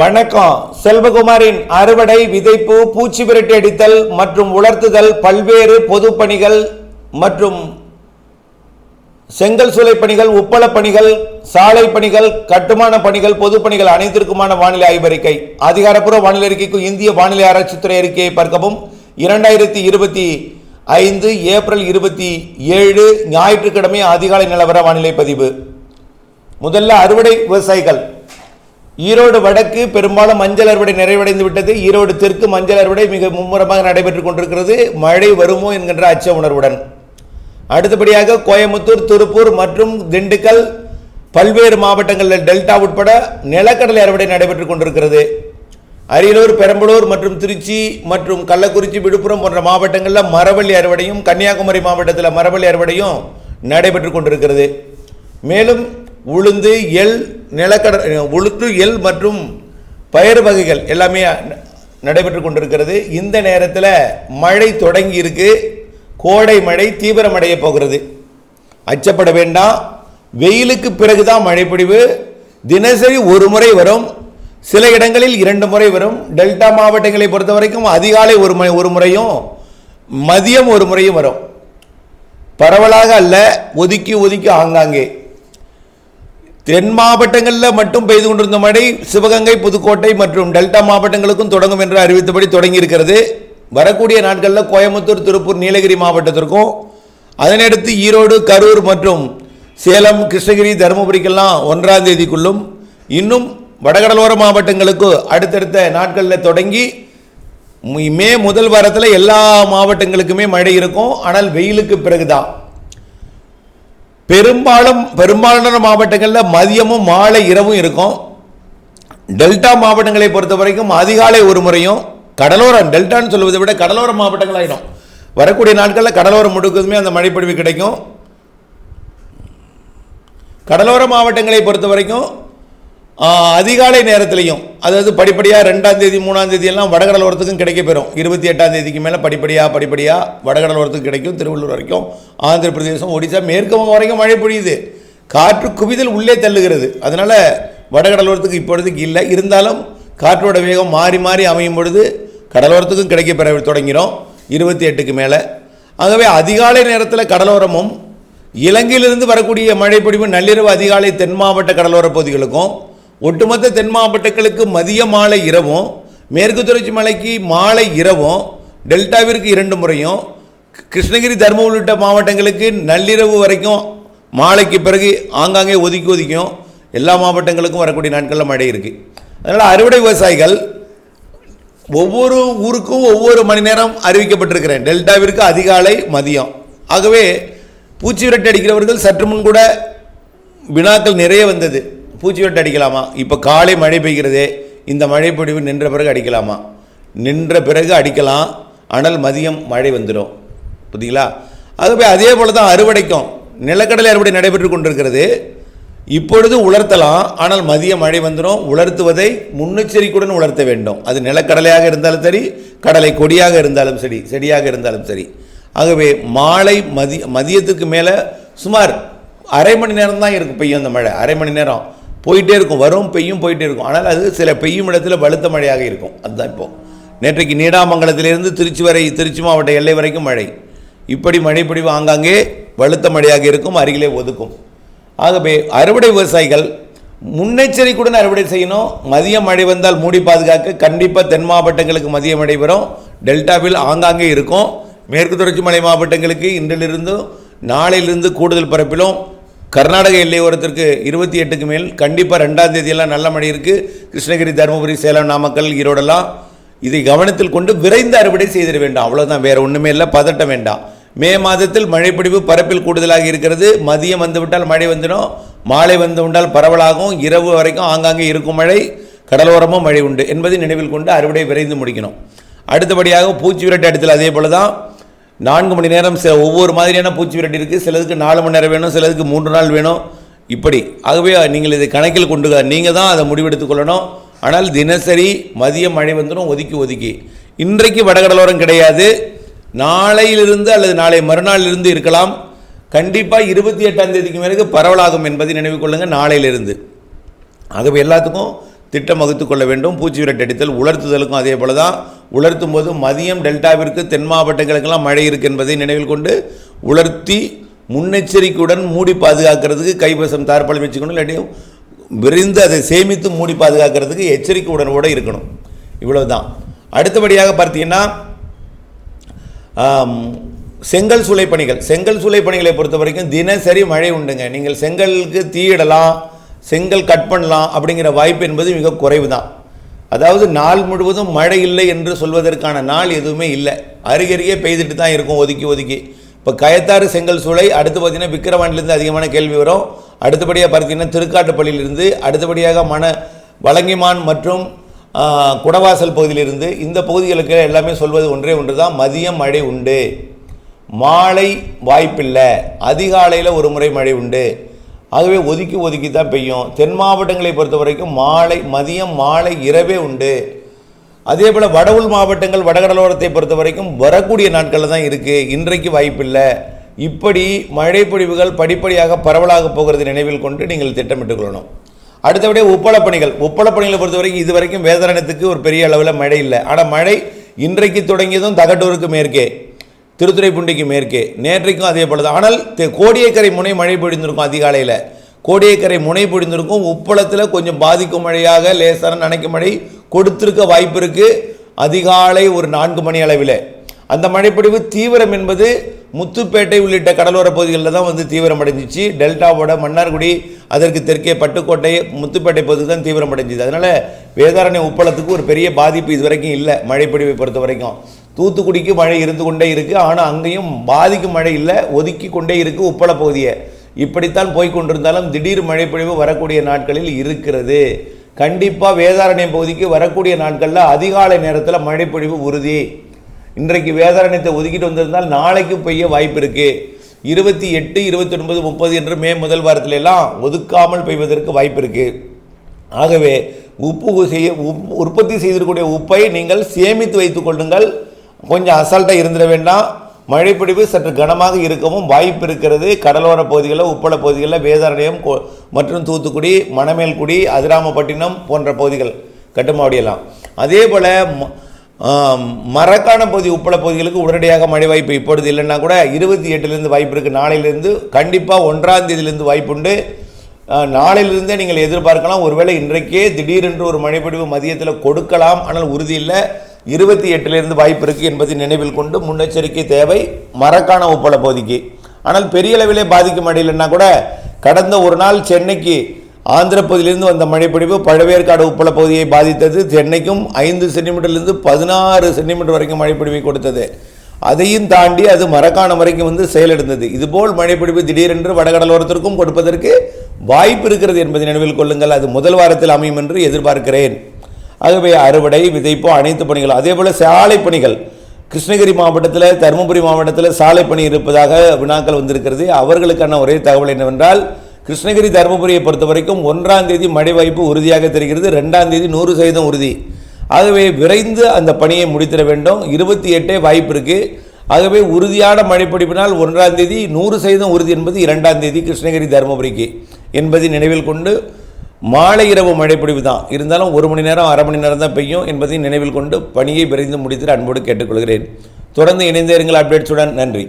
வணக்கம். செல்வகுமாரின் அறுவடை விதைப்பு பூச்சி விரட்டி அடித்தல் மற்றும் உலர்த்துதல் பல்வேறு பொதுப்பணிகள் மற்றும் செங்கல் சூளை பணிகள் உப்பள பணிகள் சாலை பணிகள் கட்டுமான பணிகள் பொது பணிகள் அனைத்திற்குமான வானிலை ஆய்வறிக்கை. அதிகாரப்பூர்வ வானிலை அறிக்கைக்கு இந்திய வானிலை ஆராய்ச்சித்துறை அறிக்கையை பார்க்கவும். இரண்டாயிரத்தி இருபத்தி ஐந்து ஏப்ரல் இருபத்தி ஏழு ஞாயிற்றுக்கிழமை அதிகாலை நிலவர வானிலை பதிவு. முதல்ல அறுவடை விவசாயிகள். ஈரோடு வடக்கு பெரும்பாலும் மஞ்சள் அறுவடை நிறைவடைந்து விட்டது. ஈரோடு தெற்கு மஞ்சள் அறுவடை மிக மும்முரமாக நடைபெற்றுக் கொண்டிருக்கிறது. மழை வருமோ என்கின்ற அச்ச உணர்வுடன். அடுத்தபடியாக கோயம்புத்தூர் திருப்பூர் மற்றும் திண்டுக்கல் பல்வேறு மாவட்டங்களில் டெல்டா உட்பட நிலக்கடலை அறுவடை நடைபெற்றுக் கொண்டிருக்கிறது. அரியலூர் பெரம்பலூர் மற்றும் திருச்சி மற்றும் கள்ளக்குறிச்சி விழுப்புரம் போன்ற மாவட்டங்களில் மரவள்ளி அறுவடையும் கன்னியாகுமரி மாவட்டத்தில் மரவள்ளி அறுவடையும் நடைபெற்றுக் கொண்டிருக்கிறது. மேலும் உளுந்து எள் நிலக்கட உளுத்து எல் மற்றும் பயிர் வகைகள் எல்லாமே நடைபெற்று கொண்டிருக்கிறது. இந்த நேரத்தில் மழை தொடங்கி இருக்கு. கோடை மழை தீவிரமடைய போகிறது. அச்சப்பட வேண்டாம். வெயிலுக்கு பிறகுதான் மழை பொழிவு தினசரி ஒரு முறை வரும். சில இடங்களில் இரண்டு முறை வரும். டெல்டா மாவட்டங்களை பொறுத்த வரைக்கும் அதிகாலை ஒரு முறை ஒரு முறையும் மதியம் ஒரு முறையும் வரும். பரவலாக அல்ல. ஒதுக்கி ஒதுக்கி ஆங்காங்கே. தென் மாவட்டங்களில் மட்டும் பெய்து கொண்டிருந்த மழை சிவகங்கை புதுக்கோட்டை மற்றும் டெல்டா மாவட்டங்களுக்கும் தொடங்கும் என்று அறிவித்தபடி தொடங்கியிருக்கிறது. வரக்கூடிய நாட்களில் கோயம்புத்தூர் திருப்பூர் நீலகிரி மாவட்டத்திற்கும் அதனையடுத்து ஈரோடு கரூர் மற்றும் சேலம் கிருஷ்ணகிரி தருமபுரிக்கெல்லாம் ஒன்றாம் தேதிக்குள்ளும் இன்னும் வடகடலோர மாவட்டங்களுக்கு அடுத்தடுத்த நாட்களில் தொடங்கி மே முதல் வாரத்தில் எல்லா மாவட்டங்களுக்குமே மழை இருக்கும். ஆனால் வெயிலுக்கு பிறகுதான். பெரும்பாலும் பெரும்பாலான மாவட்டங்களில் மதியமும் மாலை இரவும் இருக்கும். டெல்டா மாவட்டங்களை பொறுத்த வரைக்கும் அதிகாலை ஒரு முறையும் கடலோரம் டெல்டான்னு சொல்வதை விட கடலோர மாவட்டங்கள் ஆயிடும் வரக்கூடிய நாட்களில் கடலோரம் முழுக்கதுமே அந்த மழைப்பொழிவு கிடைக்கும். கடலோர மாவட்டங்களை பொறுத்த வரைக்கும் அதிகாலை நேரத்திலையும் அதாவது படிப்படியாக ரெண்டாம் தேதி மூணாம் தேதி எல்லாம் வடகடலோரத்துக்கும் கிடைக்க பெறும். இருபத்தி எட்டாம் தேதிக்கு மேலே படிப்படியாக படிப்படியாக வடகடலோரத்துக்கு கிடைக்கும் திருவள்ளூர் வரைக்கும் ஆந்திர பிரதேசம் ஒடிசா மேற்கு வங்கம் வரைக்கும் மழை பொழியுது. காற்று குவிதல் உள்ளே தள்ளுகிறது. அதனால் வடகடலோரத்துக்கு இப்பொழுதுக்கு இல்லை. இருந்தாலும் காற்றோட வேகம் மாறி மாறி அமையும் பொழுது கடலோரத்துக்கும் கிடைக்க பெற தொடங்கிறோம். இருபத்தி எட்டுக்கு மேலே. ஆகவே அதிகாலை நேரத்தில் கடலோரமும் இலங்கையிலிருந்து வரக்கூடிய மழைப்பொழிவு நள்ளிரவு அதிகாலை தென் மாவட்ட கடலோர பகுதிகளுக்கும் ஒட்டுமொத்த தென் மாவட்டங்களுக்கு மதிய மாலை இரவும் மேற்கு தொடர்ச்சி மலைக்கு மாலை இரவும் டெல்டாவிற்கு இரண்டு முறையும் கிருஷ்ணகிரி தர்மபுரி உள்ளிட்ட மாவட்டங்களுக்கு நள்ளிரவு வரைக்கும் மாலைக்கு பிறகு ஆங்காங்கே ஒதுக்கி ஒதுக்கியும் எல்லா மாவட்டங்களுக்கும் வரக்கூடிய நாட்களில் மழை இருக்குது அதனால் அறுவடை விவசாயிகள் ஒவ்வொரு ஊருக்கும் ஒவ்வொரு மணி நேரம் அறிவிக்கப்பட்டிருக்கிறேன். டெல்டாவிற்கு அதிகாலை மதியம். ஆகவே பூச்சி விரட்டு அடிக்கிறவர்கள் சற்று முன் கூட வினாக்கள் நிறைய வந்தது. பூச்சி வெட்டு அடிக்கலாமா? இப்போ காலை மழை பெய்கிறதே இந்த மழைப்பொடிவு நின்ற பிறகு அடிக்கலாமா? நின்ற பிறகு அடிக்கலாம் ஆனால் மதியம் மழை வந்துடும். புரியுதுங்களா? அது போய் அதே போல் தான் அறுவடைக்கும். நிலக்கடலை அறுவடை நடைபெற்று கொண்டிருக்கிறது. இப்பொழுது உலர்த்தலாம் ஆனால் மதிய மழை வந்துடும். உலர்த்துவதை முன்னெச்சரிக்கையுடன் உலர்த்த வேண்டும். அது நிலக்கடலையாக இருந்தாலும் சரி கடலை கொடியாக இருந்தாலும் சரி செடியாக இருந்தாலும் சரி. ஆகவே மாலை மதிய மதியத்துக்கு மேலே சுமார் அரை மணி நேரம் தான் இருக்கும் பெய்யும் அந்த மழை. அரை மணி நேரம். போயிட்டே இருக்கும். வரும் பெய்யும் போயிட்டே இருக்கும். ஆனால் அது சில பெய்யும் இடத்துல பலத்த மழையாக இருக்கும். அதுதான் இப்போது நேற்றைக்கு நீடாமங்கலத்திலிருந்து திருச்சி வரை திருச்சி மாவட்ட எல்லை வரைக்கும் மழை. இப்படி மழைப்பொழிவு ஆங்காங்கே வலுத்த மழையாக இருக்கும் அருகிலே ஒதுக்கும். ஆகவே அறுவடை விவசாயிகள் முன்னெச்சரிக்கையுடன் அறுவடை செய்யணும். மதிய மழை வந்தால் மூடி பாதுகாக்க கண்டிப்பாக தென் மாவட்டங்களுக்கு மதிய மழை வரும். டெல்டாவில் ஆங்காங்கே இருக்கும். மேற்கு தொடர்ச்சி மலை மாவட்டங்களுக்கு இன்றிலிருந்து நாளையிலிருந்து கூடுதல் பரப்பிலும் கர்நாடக எல்லையோரத்திற்கு இருபத்தி எட்டுக்கு மேல் கண்டிப்பாக ரெண்டாம் தேதியெல்லாம் நல்ல மழை இருக்குது கிருஷ்ணகிரி தருமபுரி சேலம் நாமக்கல் ஈரோடெல்லாம் இதை கவனத்தில் கொண்டு விரைந்து அறுவடை செய்திட வேண்டாம். அவ்வளோதான் வேறு ஒன்றுமே இல்லை பதட்ட வேண்டாம். மே மாதத்தில் மழைப்பிடிவு பரப்பில் கூடுதலாக இருக்கிறது. மதியம் வந்துவிட்டால் மழை வந்துடும். மாலை வந்து உண்டால் பரவலாகும். இரவு வரைக்கும் ஆங்காங்கே இருக்கும் மழை கடலோரமும் மழை உண்டு என்பதை நினைவில் கொண்டு அறுவடை விரைந்து முடிக்கணும். அடுத்தபடியாக பூச்சி விரட்டு இடத்தில் அதே போல தான் நான்கு மணி நேரம் சில ஒவ்வொரு மாதிரியான பூச்சி விரட்டி இருக்குது சிலதுக்கு நாலு மணி நேரம் வேணும் சிலதுக்கு மூன்று நாள் வேணும். இப்படி. ஆகவே நீங்கள் இதை கணக்கில் கொண்டு நீங்கள் தான் அதை முடிவெடுத்துக் கொள்ளணும். ஆனால் தினசரி மதியம் மழை வந்துடும் ஒதுக்கி ஒதுக்கி. இன்றைக்கு வடகடலோரம் கிடையாது. நாளையிலிருந்து அல்லது நாளை மறுநாளிலிருந்து இருக்கலாம். கண்டிப்பாக இருபத்தி எட்டாம் தேதிக்கு பிறகு பரவலாகும் என்பதை நினைவு கொள்ளுங்கள் நாளையிலிருந்து. ஆகவே எல்லாத்துக்கும் திட்டம் வகுத்து கொள்ள வேண்டும். பூச்சி விரட்டு அடித்தல் உலர்த்துதலுக்கும் அதே போல தான் உலர்த்தும் போது மதியம் டெல்டாவிற்கு தென் மாவட்டங்களுக்கெல்லாம் மழை இருக்கு என்பதை நினைவில் கொண்டு உலர்த்தி முன்னெச்சரிக்கையுடன் மூடி பாதுகாக்கிறதுக்கு கைவசம் தார்பால் வச்சுக்கணும். இல்லாட்டி விரிந்து அதை சேமித்து மூடி பாதுகாக்கிறதுக்கு எச்சரிக்கை உடனோட இருக்கணும். இவ்வளவு தான் அடுத்தபடியாக பார்த்தீங்கன்னா செங்கல் சூளை பணிகள். செங்கல் சூளை பணிகளை பொறுத்த வரைக்கும் தினசரி மழை உண்டுங்க. நீங்கள் செங்கலுக்கு தீயிடலாம் செங்கல் கட் பண்ணலாம் அப்படிங்கிற வாய்ப்பு என்பது மிக குறைவு தான் அதாவது நாள் முழுவதும் மழை இல்லை என்று சொல்வதற்கான நாள் எதுவுமே இல்லை. அருகருகே பெய்துட்டு தான் இருக்கும் ஒதுக்கி ஒதுக்கி. இப்போ கயத்தாறு செங்கல் சூளை அடுத்து பார்த்தீங்கன்னா விக்கிரவாண்டிலேருந்து அதிகமான கேள்வி வரும். அடுத்தபடியாக பார்த்தீங்கன்னா திருக்காட்டுப்பள்ளியிலிருந்து அடுத்தபடியாக மன வளங்கிமான் மற்றும் குடவாசல் பகுதியிலிருந்து இந்த பகுதிகளுக்கு எல்லாமே சொல்வது ஒன்றே ஒன்று தான் மதியம் மழை உண்டு. மாலை வாய்ப்பில்லை. அதிகாலையில் ஒரு முறை மழை உண்டு. அதுவே ஒதுக்கி ஒதுக்கி தான் பெய்யும். தென் மாவட்டங்களை பொறுத்த வரைக்கும் மாலை மதியம் மாலை இரவே உண்டு. அதே போல் வடவுள் மாவட்டங்கள் வடகடலோரத்தை பொறுத்த வரைக்கும் வரக்கூடிய நாட்களில் தான் இருக்குது இன்றைக்கு வாய்ப்பில்லை. இப்படி மழை பொழிவுகள் படிப்படியாக பரவலாக போகிறது நினைவில் கொண்டு நீங்கள் திட்டமிட்டுக் கொள்ளணும். அடுத்தபடியாக உப்பளப்பணிகள் உப்பளப்பணிகளை பொறுத்த வரைக்கும் இது வரைக்கும் வேதாரணத்துக்கு ஒரு பெரிய அளவில் மழை இல்லை. ஆனால் மழை இன்றைக்கு தொடங்கியதும் தகட்டூருக்கு மேற்கே. திருத்துறைப்பூண்டிக்கு மேற்கே. நேற்றைக்கும் அதே போல தான். ஆனால் தெ- கோடியக்கரை முனை மழை பொழிந்திருக்கும் அதிகாலையில். கோடியக்கரை முனை பொழிந்திருக்கும் உப்பளத்தில் கொஞ்சம் பாதிக்கும் மழையாக லேசான நனைக்கும் மழை கொடுத்திருக்க வாய்ப்பு இருக்கு. அதிகாலை ஒரு நான்கு மணி அளவில். அந்த மழைப்பொழிவு தீவிரம் என்பது முத்துப்பேட்டை உள்ளிட்ட கடலோர பகுதிகளில் தான் வந்து தீவிரம் அடைஞ்சிச்சு. டெல்டாவோட மன்னார்குடி அதற்கு தெற்கே பட்டுக்கோட்டை முத்துப்பேட்டை பகுதி தான் தீவிரம் அடைஞ்சிது. அதனால் வேதாரண்ய உப்பளத்துக்கு ஒரு பெரிய பாதிப்பு இது வரைக்கும் இல்லை மழைப்பொழிவை பொறுத்த வரைக்கும் தூத்துக்குடிக்கு மழை இருந்து கொண்டே இருக்குது ஆனால் அங்கேயும் பாதிக்கும் மழை இல்லை. ஒதுக்கி கொண்டே இருக்குது உப்பள பகுதியை. இப்படித்தான் போய் கொண்டிருந்தாலும் திடீர் மழைப்பொழிவு வரக்கூடிய நாட்களில் இருக்கிறது. கண்டிப்பாக வேதாரண்யம் பகுதிக்கு வரக்கூடிய நாட்களில் அதிகாலை நேரத்தில் மழைப்பொழிவு உறுதி. இன்றைக்கு வேதாரண்யத்தை ஒதுக்கிட்டு வந்திருந்தால் நாளைக்கு பெய்ய வாய்ப்பு இருக்குது இருபத்தி எட்டு இருபத்தி ஒன்பது முப்பது என்று மே முதல் வாரத்துல எல்லாம் ஒதுக்காமல் பெய்வதற்கு வாய்ப்பு இருக்கு. ஆகவே உப்பு செய்ய உப்- உற்பத்தி செய்திருக்கக்கூடிய உப்பை நீங்கள் சேமித்து வைத்துக் கொள்ளுங்கள். கொஞ்சம் அசால்ட்டாக இருந்துட வேண்டாம். மழைப்பிடிப்பு சற்று கனமாக இருக்கவும் வாய்ப்பு இருக்கிறது. கடலோர பகுதிகளில் உப்பள பகுதிகளில் வேதாரண்யம் மற்றும் தூத்துக்குடி மணமேல்குடி அதிராமப்பட்டினம் போன்ற பகுதிகள் கட்டுமாவடியெல்லாம் அதே போல் மரக்கான பகுதி உப்பள பகுதிகளுக்கு உடனடியாக மழை வாய்ப்பு இப்பொழுது இல்லைன்னா கூட இருபத்தி எட்டுலேருந்து வாய்ப்பு இருக்குது நாளையிலேருந்து கண்டிப்பாக ஒன்றாம் தேதியிலேருந்து வாய்ப்புண்டு நாளையிலிருந்தே நீங்கள் எதிர்பார்க்கலாம். ஒருவேளை இன்றைக்கே திடீரென்று ஒரு மழைப்பொழிவு மதியத்தில் கொடுக்கலாம். ஆனால் உறுதி இல்லை. இருபத்தி எட்டிலிருந்து வாய்ப்பு இருக்குது என்பதை நினைவில் கொண்டு முன்னெச்சரிக்கை தேவை மரக்கான உப்பள பகுதிக்கு ஆனால் பெரிய அளவிலே பாதிக்கும் மழை கூட கடந்த ஒரு நாள் சென்னைக்கு ஆந்திர பகுதியிலிருந்து வந்த மழைப்பொழிவு பழவேற்காடு உப்பள பகுதியை பாதித்தது. சென்னைக்கும் ஐந்து சென்டிமீட்டர்லேருந்து பதினாறு சென்டிமீட்டர் வரைக்கும் மழைப்பொழிவை கொடுத்தது. அதையும் தாண்டி அது மரக்காணம் வரைக்கும் வந்து செயலிழந்தது இதுபோல் மழைப்பிடிப்பு திடீரென்று வடகடலோரத்திற்கும் கொடுப்பதற்கு வாய்ப்பு இருக்கிறது என்பதை நினைவில் கொள்ளுங்கள். அது முதல் வாரத்தில் அமையும் என்று எதிர்பார்க்கிறேன். ஆகவே அறுவடை விதைப்பு அனைத்து பணிகள். அதே போல் சாலை பணிகள். கிருஷ்ணகிரி மாவட்டத்தில் தருமபுரி மாவட்டத்தில் சாலை பணி இருப்பதாக வினாக்கள் வந்திருக்கிறது. அவர்களுக்கான ஒரே தகவல் என்னவென்றால் கிருஷ்ணகிரி தருமபுரியை பொறுத்த வரைக்கும் ஒன்றாம் தேதி மழை வாய்ப்பு உறுதியாக தெரிகிறது. ரெண்டாம் தேதி நூறு சதவீதம் உறுதி. ஆகவே விரைந்து அந்த பணியை முடித்திட வேண்டும். இருபத்தி எட்டே வாய்ப்பு இருக்குது ஆகவே உறுதியான மழைப்பிடிப்பினால் ஒன்றாம் தேதி நூறு சதவீதம் உறுதி என்பது இரண்டாம் தேதி கிருஷ்ணகிரி தருமபுரிக்கு என்பதை நினைவில் கொண்டு மாலை இரவு மழைப்பொழிவு தான். இருந்தாலும் ஒரு மணி நேரம் அரை மணி நேரம் தான் பெய்யும் என்பதை நினைவில் கொண்டு பணியை விரைந்து முடித்து அன்போடு கேட்டுக்கொள்கிறேன். தொடர்ந்து இணைந்தேருங்கள் அப்டேட்ஸுடன் நன்றி.